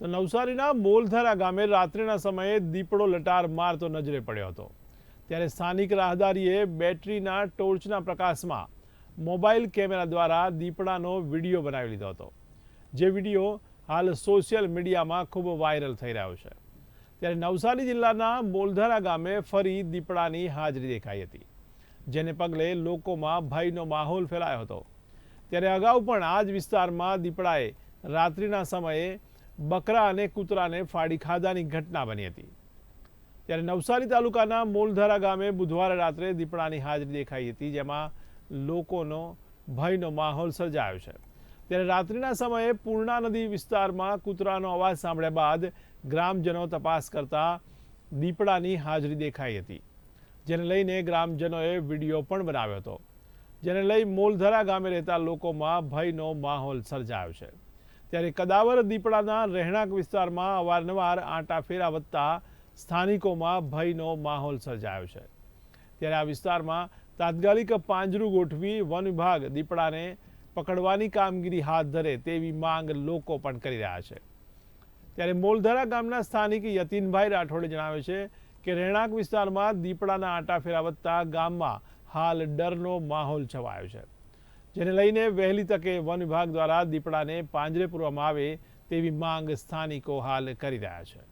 તો નવસારીના મોલધરા ગામે રાત્રિના સમયે દીપડો લટાર મારતો નજરે પડ્યો હતો. ત્યારે સ્થાનિક રાહદારીએ બેટરીના ટોર્ચના પ્રકાશમાં મોબાઈલ કેમેરા દ્વારા દીપડાનો વીડિયો બનાવી લીધો હતો. જે વીડિયો હાલ સોશિયલ મીડિયામાં ખૂબ વાયરલ થઈ રહ્યો છે. ત્યારે નવસારી જિલ્લાના મોલધરા ગામે ફરી દીપડાની હાજરી દેખાઈ હતી, જેને પગલે લોકોમાં ભયનો માહોલ ફેલાયો હતો. ત્યારે અગાઉ પણ આ જ વિસ્તારમાં દીપડાએ રાત્રિના સમયે બકરા અને કૂતરાને ફાડી ખાધાની ઘટના બની હતી. ત્યારે નવસારી તાલુકાના મોલધારા ગામે બુધવારે રાત્રે દીપડાની હાજરી દેખાઈ હતી, જેમાં લોકોનો ભયનો માહોલ સર્જાયો છે. ત્યારે રાત્રિના સમયે પૂર્ણા નદી વિસ્તારમાં કૂતરાનો અવાજ સાંભળ્યા બાદ ગ્રામજનો તપાસ કરતા દીપડાની હાજરી દેખાઈ હતી, જેને લઈને ગ્રામજનોએ વીડિયો પણ બનાવ્યો હતો. જેને લઈ મોલધરા ગામે રહેતા લોકોમાં ભયનો માહોલ સર્જાયો છે. ત્યારે કદાવર દીપડાના રહેણાંક વિસ્તારમાં અવારનવાર આંટાફેરા વધતા સ્થાનિકોમાં ભયનો માહોલ સર્જાયો છે. ત્યારે આ વિસ્તારમાં તાત્કાલિક પાંજરું ગોઠવી વન વિભાગ દીપડાને પકડવાની કામગીરી હાથ ધરે તેવી માંગ લોકો પણ કરી રહ્યા છે. ત્યારે મોલધરા ગામના સ્થાનિક યતીનભાઈ રાઠોડે જણાવે છે કે રહેણાંક વિસ્તારમાં દીપડાના આંટાફેરા વધતા ગામમાં હાલ ડરનો માહોલ છવાયો છે. જેને લઈને વહેલી તકે વન વિભાગ દ્વારા દીપડાને પાંજરે પૂરવામાં આવે તેવી માંગ સ્થાનિકો હાલ કરી રહ્યા છે.